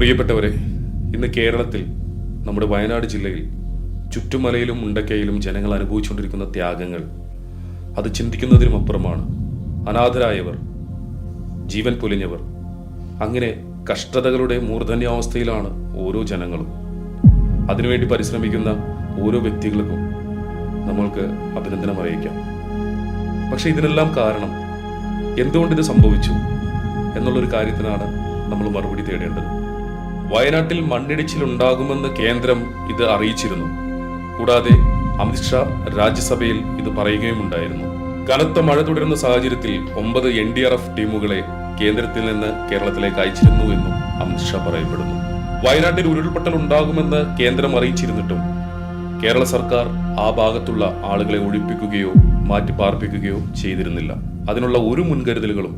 പ്രിയപ്പെട്ടവരെ ഇന്ന് കേരളത്തിൽ നമ്മുടെ വയനാട് ജില്ലയിൽ ചുറ്റുമലയിലും മുണ്ടക്കയിലും ജനങ്ങൾ അനുഭവിച്ചുകൊണ്ടിരിക്കുന്ന ത്യാഗങ്ങൾ അത് ചിന്തിക്കുന്നതിനും അപ്പുറമാണ്. അനാഥരായവർ ജീവൻ പൊലിഞ്ഞവർ അങ്ങനെ കഷ്ടതകളുടെ മൂർധന്യാവസ്ഥയിലാണ് ഓരോ ജനങ്ങളും. അതിനുവേണ്ടി പരിശ്രമിക്കുന്ന ഓരോ വ്യക്തികൾക്കും നമ്മൾക്ക് അഭിനന്ദനം അറിയിക്കാം. പക്ഷെ ഇതിനെല്ലാം കാരണം എന്തുകൊണ്ട് ഇത് സംഭവിച്ചു എന്നുള്ളൊരു കാര്യത്തിനാണ് നമ്മൾ മറുപടി തേടേണ്ടത്. വയനാട്ടിൽ മണ്ണിടിച്ചിൽ ഉണ്ടാകുമെന്ന് കേന്ദ്രം ഇത് അറിയിച്ചിരുന്നു. കൂടാതെ അമിത്ഷാ രാജ്യസഭയിൽ ഇത് പറയുകയുമുണ്ടായിരുന്നു. കനത്ത മഴ തുടരുന്ന സാഹചര്യത്തിൽ ഒമ്പത് എൻ ഡി ആർ എഫ് ടീമുകളെ കേന്ദ്രത്തിൽ നിന്ന് കേരളത്തിലേക്ക് അയച്ചിരുന്നു എന്നും അമിത്ഷാ പറയപ്പെടുന്നു. വയനാട്ടിൽ ഉരുൾപൊട്ടൽ ഉണ്ടാകുമെന്ന് കേന്ദ്രം അറിയിച്ചിരുന്നിട്ടും കേരള സർക്കാർ ആ ഭാഗത്തുള്ള ആളുകളെ ഒഴിപ്പിക്കുകയോ മാറ്റി പാർപ്പിക്കുകയോ ചെയ്തിരുന്നില്ല. അതിനുള്ള ഒരു മുൻകരുതലുകളും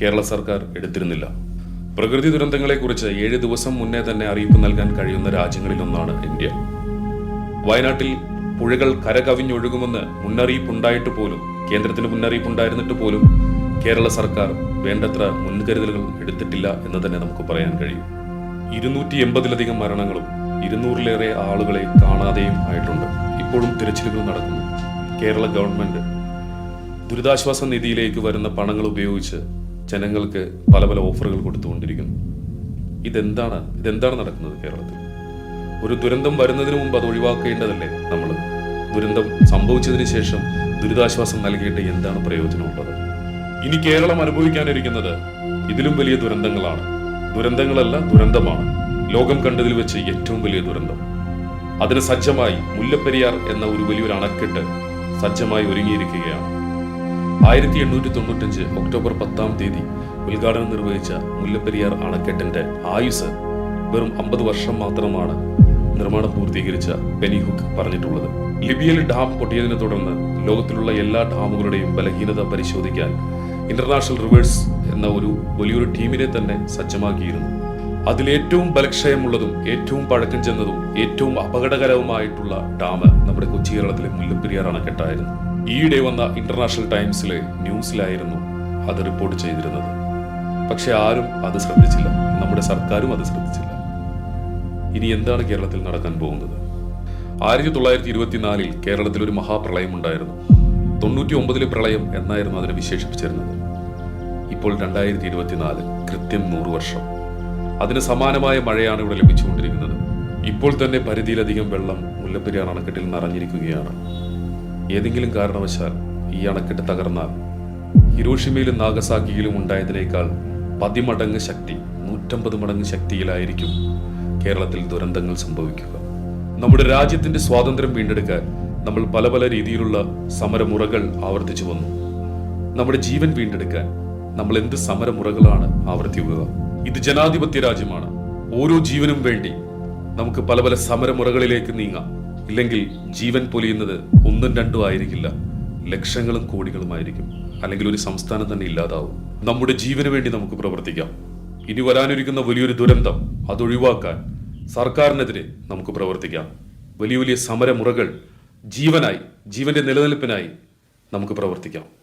കേരള സർക്കാർ എടുത്തിരുന്നില്ല. പ്രകൃതി ദുരന്തങ്ങളെക്കുറിച്ച് ഏഴ് ദിവസം മുന്നേ തന്നെ അറിയിപ്പ് നൽകാൻ കഴിയുന്ന രാജ്യങ്ങളിലൊന്നാണ് ഇന്ത്യ. വയനാട്ടിൽ പുഴകൾ കരകവിഞ്ഞൊഴുകുമെന്ന് മുന്നറിയിപ്പുണ്ടായിട്ട് പോലും കേന്ദ്രത്തിന് മുന്നറിയിപ്പുണ്ടായിരുന്നിട്ട് പോലും കേരള സർക്കാർ വേണ്ടത്ര മുൻകരുതലുകൾ എടുത്തിട്ടില്ല എന്ന് തന്നെ നമുക്ക് പറയാൻ കഴിയും. ഇരുന്നൂറ്റി എൺപതിലധികം മരണങ്ങളും ഇരുന്നൂറിലേറെ ആളുകളെ കാണാതെയും ആയിട്ടുണ്ട്. ഇപ്പോഴും തിരച്ചിലുകൾ നടക്കുന്നു. കേരള ഗവൺമെന്റ് ദുരിതാശ്വാസ നിധിയിലേക്ക് വരുന്ന പണങ്ങൾ ഉപയോഗിച്ച് ജനങ്ങൾക്ക് പല പല ഓഫറുകൾ കൊടുത്തുകൊണ്ടിരിക്കുന്നു. ഇതെന്താണ് ഇതെന്താണ് നടക്കുന്നത് കേരളത്തിൽ? ഒരു ദുരന്തം വരുന്നതിന് മുമ്പ് അത് ഒഴിവാക്കേണ്ടതല്ലേ നമ്മൾ? ദുരന്തം സംഭവിച്ചതിന് ശേഷം ദുരിതാശ്വാസം നൽകിയിട്ട് എന്താണ് പ്രയോജനമുള്ളത്? ഇനി കേരളം അനുഭവിക്കാനിരിക്കുന്നത് ഇതിലും വലിയ ദുരന്തങ്ങളാണ്. ദുരന്തങ്ങളല്ല ദുരന്തമാണ്. ലോകം കണ്ടതിൽ വെച്ച് ഏറ്റവും വലിയ ദുരന്തം. അതിന് സജ്ജമായി മുല്ലപ്പെരിയാർ എന്ന ഒരു വലിയൊരു അണക്കെട്ട് സജ്ജമായി ഒരുങ്ങിയിരിക്കുകയാണ്. ആയിരത്തി എണ്ണൂറ്റി തൊണ്ണൂറ്റഞ്ച് ഒക്ടോബർ പത്താം തീയതി ഉദ്ഘാടനം നിർവഹിച്ച മുല്ലപ്പെരിയാർ അണക്കെട്ടിന്റെ ആയുസ് വെറും അമ്പത് വർഷം മാത്രമാണ് നിർമ്മാണം പൂർത്തീകരിച്ച പെനിഹുക്ക് പറഞ്ഞിട്ടുള്ളത്. ലിബിയയിൽ ഡാം പൊട്ടിയതിനെ തുടർന്ന് ലോകത്തിലുള്ള എല്ലാ ഡാമുകളുടെയും ബലഹീനത പരിശോധിക്കാൻ ഇന്റർനാഷണൽ റിവേഴ്സ് എന്ന ഒരു വലിയൊരു ടീമിനെ തന്നെ സജ്ജമാക്കിയിരുന്നു. അതിലേറ്റവും ബലക്ഷയമുള്ളതും ഏറ്റവും പഴക്കം ചെന്നതും ഏറ്റവും അപകടകരവുമായിട്ടുള്ള ഡാം നമ്മുടെ കൊച്ചി കേരളത്തിലെ മുല്ലപ്പെരിയാർ അണക്കെട്ടായിരുന്നു. ഈയിടെ വന്ന ഇന്റർനാഷണൽ ടൈംസിലെ ന്യൂസിലായിരുന്നു അത് റിപ്പോർട്ട് ചെയ്തിരുന്നത്. പക്ഷെ ആരും അത് ശ്രദ്ധിച്ചില്ല. നമ്മുടെ സർക്കാരും അത് ശ്രദ്ധിച്ചില്ല. ഇനി എന്താണ് കേരളത്തിൽ നടക്കാൻ പോകുന്നത്? ആയിരത്തി തൊള്ളായിരത്തി ഇരുപത്തിനാലിൽ കേരളത്തിൽ ഒരു മഹാപ്രളയം ഉണ്ടായിരുന്നു തൊണ്ണൂറ്റി ഒമ്പതിലെ പ്രളയം എന്നായിരുന്നു അതിനെ വിശേഷിപ്പിച്ചിരുന്നത്. ഇപ്പോൾ രണ്ടായിരത്തി ഇരുപത്തിനാല് കൃത്യം നൂറ് വർഷം. അതിന് സമാനമായ മഴയാണ് ഇവിടെ ലഭിച്ചുകൊണ്ടിരിക്കുന്നത്. ഇപ്പോൾ തന്നെ പരിധിയിലധികം വെള്ളം മുല്ലപ്പെരിയാർ അണക്കെട്ടിൽ നിറഞ്ഞിരിക്കുകയാണ്. ഏതെങ്കിലും കാരണവശാൽ ഈ അണക്കെട്ട് തകർന്നാൽ ഹിരോഷിമയിലും നാഗസാക്കിയിലും ഉണ്ടായതിനേക്കാൾ പതിമടങ്ങ് ശക്തി നൂറ്റമ്പത് മടങ്ങ് ശക്തിയിലായിരിക്കും കേരളത്തിൽ ദുരന്തങ്ങൾ സംഭവിക്കുക. നമ്മുടെ രാജ്യത്തിന്റെ സ്വാതന്ത്ര്യം വീണ്ടെടുക്കാൻ നമ്മൾ പല പല രീതിയിലുള്ള സമരമുറകൾ ആവർത്തിച്ചു വന്നു. നമ്മുടെ ജീവൻ വീണ്ടെടുക്കാൻ നമ്മൾ എന്ത് സമരമുറകളാണ് ആവർത്തിക്കുക. ഇത് ജനാധിപത്യ രാജ്യമാണ്. ഓരോ ജീവനും വേണ്ടി നമുക്ക് പല പല സമരമുറകളിലേക്ക് നീങ്ങാം. ഇല്ലെങ്കിൽ ജീവൻ പൊലിയുന്നത് ഒന്നും രണ്ടും ആയിരിക്കില്ല. ലക്ഷങ്ങളും കോടികളുമായിരിക്കും അല്ലെങ്കിൽ ഒരു സംസ്ഥാനം തന്നെ ഇല്ലാതാവും. നമ്മുടെ ജീവന് വേണ്ടി നമുക്ക് പ്രവർത്തിക്കാം. ഇനി വരാനിരിക്കുന്ന വലിയൊരു ദുരന്തം അതൊഴിവാക്കാൻ സർക്കാരിനെതിരെ നമുക്ക് പ്രവർത്തിക്കാം. വലിയ വലിയ സമരമുറകൾ ജീവനായി ജീവന്റെ നിലനിൽപ്പിനായി നമുക്ക് പ്രവർത്തിക്കാം.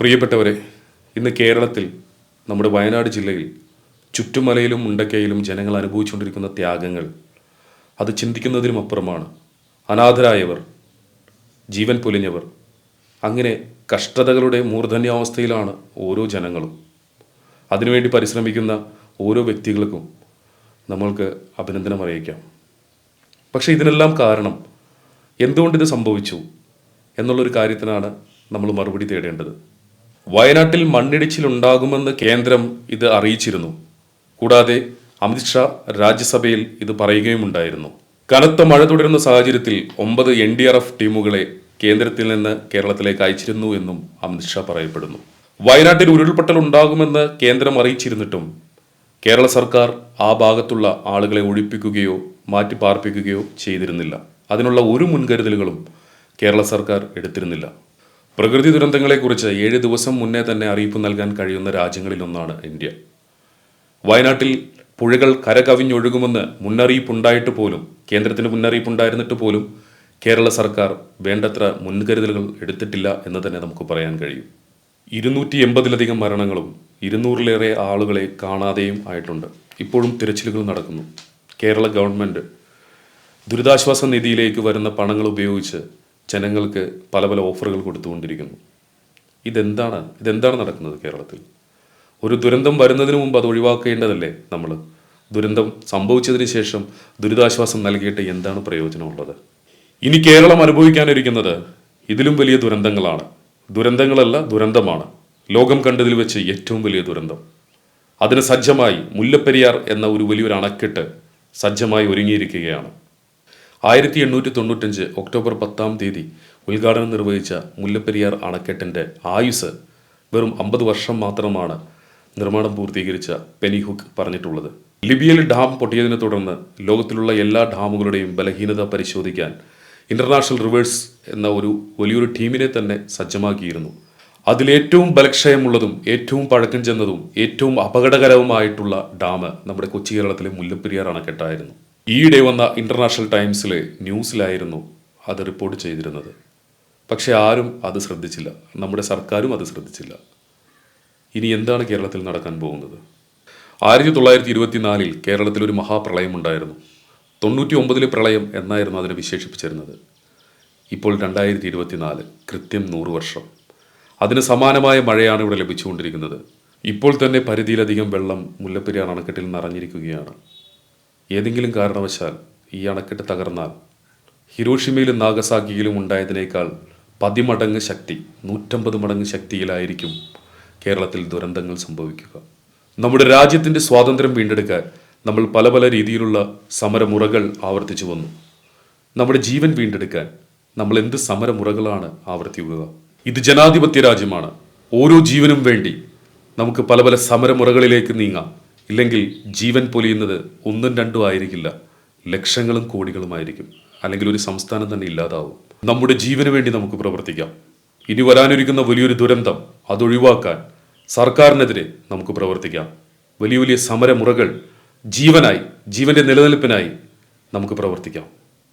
പ്രിയപ്പെട്ടവരെ ഇന്ന് കേരളത്തിൽ നമ്മുടെ വയനാട് ജില്ലയിൽ ചുറ്റുമലയിലും മുണ്ടക്കയിലും ജനങ്ങൾ അനുഭവിച്ചുകൊണ്ടിരിക്കുന്ന ത്യാഗങ്ങൾ അത് ചിന്തിക്കുന്നതിനും അപ്പുറമാണ്. അനാഥരായവർ ജീവൻ പൊലിഞ്ഞവർ അങ്ങനെ കഷ്ടതകളുടെ മൂർധന്യാവസ്ഥയിലാണ് ഓരോ ജനങ്ങളും. അതിനുവേണ്ടി പരിശ്രമിക്കുന്ന ഓരോ വ്യക്തികൾക്കും നമ്മൾക്ക് അഭിനന്ദനം അറിയിക്കാം. പക്ഷേ ഇതിനെല്ലാം കാരണം എന്തുകൊണ്ടിത് സംഭവിച്ചു എന്നുള്ളൊരു കാര്യത്തിനാണ് നമ്മൾ മറുപടി തേടേണ്ടത്. വയനാട്ടിൽ മണ്ണിടിച്ചിലുണ്ടാകുമെന്ന് കേന്ദ്രം ഇത് അറിയിച്ചിരുന്നു. കൂടാതെ അമിത്ഷാ രാജ്യസഭയിൽ ഇത് പറയുകയുമുണ്ടായിരുന്നു. കനത്ത മഴ തുടരുന്ന സാഹചര്യത്തിൽ ഒമ്പത് എൻ ഡി ആർ എഫ് ടീമുകളെ കേന്ദ്രത്തിൽ നിന്ന് കേരളത്തിലേക്ക് അയച്ചിരുന്നു എന്നും അമിത്ഷാ പറയപ്പെടുന്നു. വയനാട്ടിൽ ഉരുൾപൊട്ടൽ ഉണ്ടാകുമെന്ന് കേന്ദ്രം അറിയിച്ചിരുന്നിട്ടും കേരള സർക്കാർ ആ ഭാഗത്തുള്ള ആളുകളെ ഒഴിപ്പിക്കുകയോ മാറ്റി പാർപ്പിക്കുകയോ ചെയ്തിരുന്നില്ല. അതിനുള്ള ഒരു മുൻകരുതലുകളും കേരള സർക്കാർ എടുത്തിരുന്നില്ല. പ്രകൃതി ദുരന്തങ്ങളെക്കുറിച്ച് ഏഴ് ദിവസം മുന്നേ തന്നെ അറിയിപ്പ് നൽകാൻ കഴിയുന്ന രാജ്യങ്ങളിലൊന്നാണ് ഇന്ത്യ. വയനാട്ടിൽ പുഴകൾ കരകവിഞ്ഞൊഴുകുമെന്ന് മുന്നറിയിപ്പുണ്ടായിട്ട് പോലും കേന്ദ്രത്തിന് മുന്നറിയിപ്പുണ്ടായിരുന്നിട്ട് പോലും കേരള സർക്കാർ വേണ്ടത്ര മുൻകരുതലുകൾ എടുത്തിട്ടില്ല എന്ന് തന്നെ നമുക്ക് പറയാൻ കഴിയും. ഇരുന്നൂറ്റി എൺപതിലധികം മരണങ്ങളും ഇരുന്നൂറിലേറെ ആളുകളെ കാണാതെയും ആയിട്ടുണ്ട്. ഇപ്പോഴും തിരച്ചിലുകൾ നടക്കുന്നു. കേരള ഗവൺമെന്റ് ദുരിതാശ്വാസ നിധിയിലേക്ക് വരുന്ന പണങ്ങൾ ഉപയോഗിച്ച് ജനങ്ങൾക്ക് പല പല ഓഫറുകൾ കൊടുത്തുകൊണ്ടിരിക്കുന്നു. ഇതെന്താണ് ഇതെന്താണ് നടക്കുന്നത് കേരളത്തിൽ? ഒരു ദുരന്തം വരുന്നതിന് മുമ്പ് അത് ഒഴിവാക്കേണ്ടതല്ലേ നമ്മൾ ദുരന്തം സംഭവിച്ചതിന് ശേഷം ദുരിതാശ്വാസം നൽകിയിട്ട് എന്താണ് പ്രയോജനമുള്ളത്? ഇനി കേരളം അനുഭവിക്കാനിരിക്കുന്നത് ഇതിലും വലിയ ദുരന്തങ്ങളാണ്. ദുരന്തങ്ങളല്ല ദുരന്തമാണ്. ലോകം കണ്ടതിൽ വെച്ച് ഏറ്റവും വലിയ ദുരന്തം. അതിന് സജ്ജമായി മുല്ലപ്പെരിയാർ എന്ന ഒരു വലിയൊരു അണക്കെട്ട് സജ്ജമായി ഒരുങ്ങിയിരിക്കുകയാണ്. ആയിരത്തി എണ്ണൂറ്റി തൊണ്ണൂറ്റഞ്ച് ഒക്ടോബർ പത്താം തീയതി ഉദ്ഘാടനം നിർവഹിച്ച മുല്ലപ്പെരിയാർ അണക്കെട്ടിന്റെ ആയുസ് വെറും അമ്പത് വർഷം മാത്രമാണ് നിർമ്മാണം പൂർത്തീകരിച്ച പെനിഹുക്ക് പറഞ്ഞിട്ടുള്ളത്. ലിബിയയിൽ ഡാം പൊട്ടിയതിനെ തുടർന്ന് ലോകത്തിലുള്ള എല്ലാ ഡാമുകളുടെയും ബലഹീനത പരിശോധിക്കാൻ ഇന്റർനാഷണൽ റിവേഴ്സ് എന്ന ഒരു വലിയൊരു ടീമിനെ തന്നെ സജ്ജമാക്കിയിരുന്നു. അതിലേറ്റവും ബലക്ഷയമുള്ളതും ഏറ്റവും പഴക്കം ചെന്നതും ഏറ്റവും അപകടകരവുമായിട്ടുള്ള ഡാം നമ്മുടെ കൊച്ചി കേരളത്തിലെ മുല്ലപ്പെരിയാർ അണക്കെട്ടായിരുന്നു. ഈയിടെ വന്ന ഇന്റർനാഷണൽ ടൈംസിലെ ന്യൂസിലായിരുന്നു അത് റിപ്പോർട്ട് ചെയ്തിരുന്നത്. പക്ഷെ ആരും അത് ശ്രദ്ധിച്ചില്ല. നമ്മുടെ സർക്കാരും അത് ശ്രദ്ധിച്ചില്ല. ഇനി എന്താണ് കേരളത്തിൽ നടക്കാൻ പോകുന്നത്? ആയിരത്തി തൊള്ളായിരത്തി ഇരുപത്തിനാലിൽ കേരളത്തിൽ ഒരു മഹാപ്രളയം ഉണ്ടായിരുന്നു. തൊണ്ണൂറ്റി ഒമ്പതിലെ പ്രളയം എന്നായിരുന്നു അതിനെ വിശേഷിപ്പിച്ചിരുന്നത്. ഇപ്പോൾ രണ്ടായിരത്തി ഇരുപത്തിനാല് കൃത്യം നൂറ് വർഷം. അതിന് സമാനമായ മഴയാണ് ഇവിടെ ലഭിച്ചുകൊണ്ടിരിക്കുന്നത്. ഇപ്പോൾ തന്നെ പരിധിയിലധികം വെള്ളം മുല്ലപ്പെരിയാർ അണക്കെട്ടിൽ നിറഞ്ഞിരിക്കുകയാണ് ഏതെങ്കിലും കാരണവശാൽ ഈ അണക്കെട്ട് തകർന്നാൽ ഹിരോഷിമയിലും നാഗസാക്കിയിലും ഉണ്ടായതിനേക്കാൾ പതിമടങ്ങ് ശക്തി നൂറ്റമ്പത് മടങ്ങ് ശക്തിയിലായിരിക്കും കേരളത്തിൽ ദുരന്തങ്ങൾ സംഭവിക്കുക. നമ്മുടെ രാജ്യത്തിന്റെ സ്വാതന്ത്ര്യം വീണ്ടെടുക്കാൻ നമ്മൾ പല പല രീതിയിലുള്ള സമരമുറകൾ ആവർത്തിച്ചു വന്നു. നമ്മുടെ ജീവൻ വീണ്ടെടുക്കാൻ നമ്മൾ എന്ത് സമരമുറകളാണ് ആവർത്തിക്കുക? ഇത് ജനാധിപത്യ രാജ്യമാണ്. ഓരോ ജീവനും വേണ്ടി നമുക്ക് പല പല സമരമുറകളിലേക്ക് നീങ്ങാം. ഇല്ലെങ്കിൽ ജീവൻ പൊലിയുന്നത് ഒന്നും രണ്ടും ആയിരിക്കില്ല. ലക്ഷങ്ങളും കോടികളുമായിരിക്കും അല്ലെങ്കിൽ ഒരു സംസ്ഥാനം തന്നെ ഇല്ലാതാവും. നമ്മുടെ ജീവന് വേണ്ടി നമുക്ക് പ്രവർത്തിക്കാം. ഇനി വരാനിരിക്കുന്ന വലിയൊരു ദുരന്തം അതൊഴിവാക്കാൻ സർക്കാരിനെതിരെ നമുക്ക് പ്രവർത്തിക്കാം. വലിയ വലിയ സമരമുറകൾ ജീവനായി ജീവന്റെ നിലനിൽപ്പിനായി നമുക്ക് പ്രവർത്തിക്കാം.